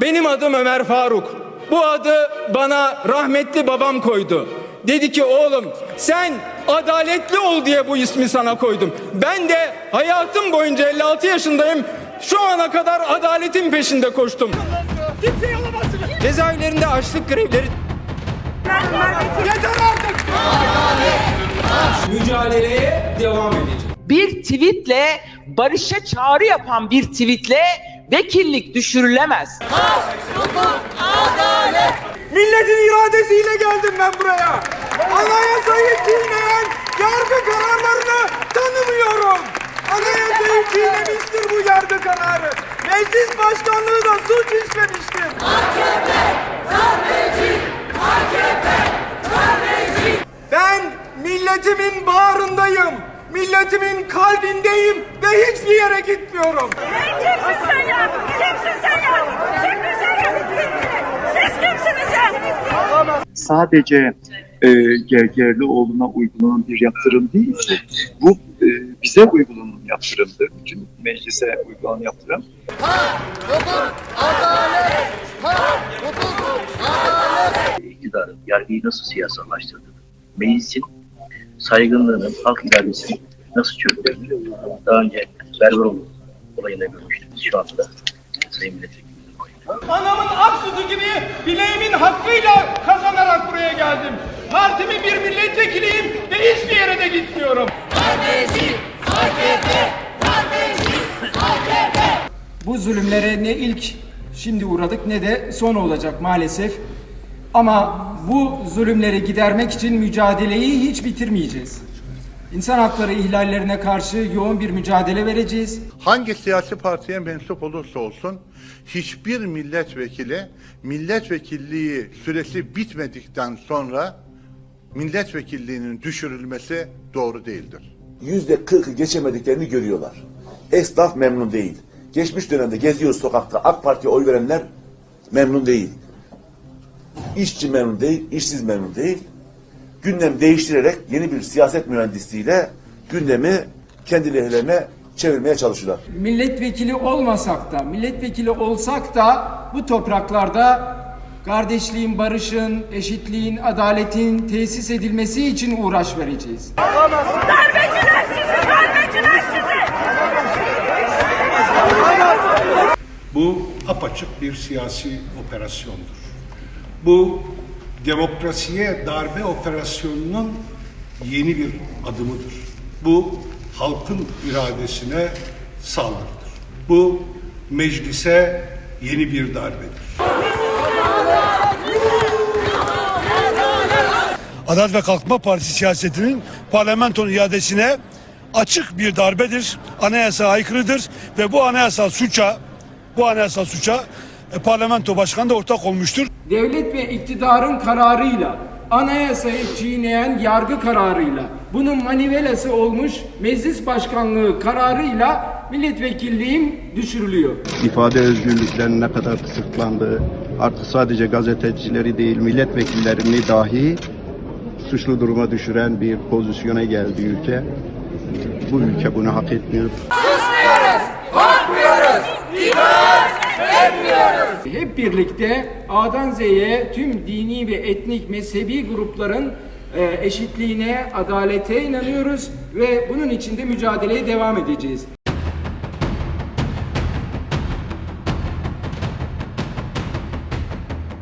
Benim adım Ömer Faruk. Bu adı bana rahmetli babam koydu. Dedi ki oğlum sen adaletli ol diye bu ismi sana koydum. Ben de hayatım boyunca 56 yaşındayım. Şu ana kadar adaletin peşinde koştum. Alamazsınız. Cezaevlerinde açlık grevleri Yeter artık. mücadeleye devam edeceğiz. bir tweetle barışa çağrı yapan bir tweetle vekillik düşürülemez. Milletin iradesiyle geldim ben buraya. Anayasayı çiğneyen yargı kararlarını tanımıyorum. Anayasayı çiğnemiştir bu yargı kararı. Meclis başkanlığı da suç işlemiştir. Ben milletimin bağrındayım. Milletimin kalbindeyim ve hiçbir yere gitmiyorum. Kimsin sen ya? Kimsin sen ya? Çık dışarı! Siz kimsiniz ya? sadece e, Gergerlioğlu'na uygulanan bir yaptırım değil, bu e, bize uygulanan yaptırımdır. Bütün meclise uygulanan yaptırım. iktidarın yargıyı nasıl siyasallaştırdığını, meclisin saygınlığının, halk iradesini nasıl çöktürdüğünü daha önce Berberoğlu olayında görmüştük. Şu anda Sayın Milletvekilimizin. Anamın ak sütü gibi bileğimin hakkıyla kazanarak buraya geldim. Partimin bir milletvekiliyim ve hiçbir yere de gitmiyorum. Bu zulümlere ne ilk şimdi uğradık ne de son olacak maalesef. Ama bu zulümleri gidermek için mücadeleyi hiç bitirmeyeceğiz. İnsan hakları ihlallerine karşı yoğun bir mücadele vereceğiz. hangi siyasi partiye mensup olursa olsun hiçbir milletvekili milletvekilliği süresi bitmedikten sonra milletvekilliğinin düşürülmesi doğru değildir. yüzde kırkı geçemediklerini görüyorlar. Esnaf memnun değil. Geçmiş dönemde geziyoruz sokakta AK Parti'ye oy verenler memnun değil. İşçi memnun değil, işsiz memnun değil. Gündem değiştirerek yeni bir siyaset mühendisliğiyle gündemi kendi lehlerine çevirmeye çalışıyorlar. Milletvekili olmasak da, milletvekili olsak da bu topraklarda kardeşliğin, barışın, eşitliğin, adaletin tesis edilmesi için uğraş vereceğiz. Darbeciler sizi! Darbeciler sizi! Bu apaçık bir siyasi operasyondur. Bu demokrasiye darbe operasyonunun yeni bir adımıdır. Bu halkın iradesine saldırıdır. Bu meclise yeni bir darbedir. Adalet ve Kalkınma Partisi siyasetinin parlamentonun iadesine açık bir darbedir. Anayasa aykırıdır ve bu anayasal suça bu anayasal suça parlamento başkanı da ortak olmuştur. Devlet ve iktidarın kararıyla, anayasayı çiğneyen yargı kararıyla, bunun manivelası olmuş meclis başkanlığı kararıyla milletvekilliğim düşürülüyor. ifade özgürlüklerinin ne kadar kısıtlandığı, artık sadece gazetecileri değil milletvekillerini dahi suçlu duruma düşüren bir pozisyona geldi ülke. Bu ülke bunu hak etmiyor. Hep birlikte A'dan Z'ye tüm dini ve etnik mezhebi grupların e, eşitliğine, adalete inanıyoruz ve bunun için de mücadeleye devam edeceğiz.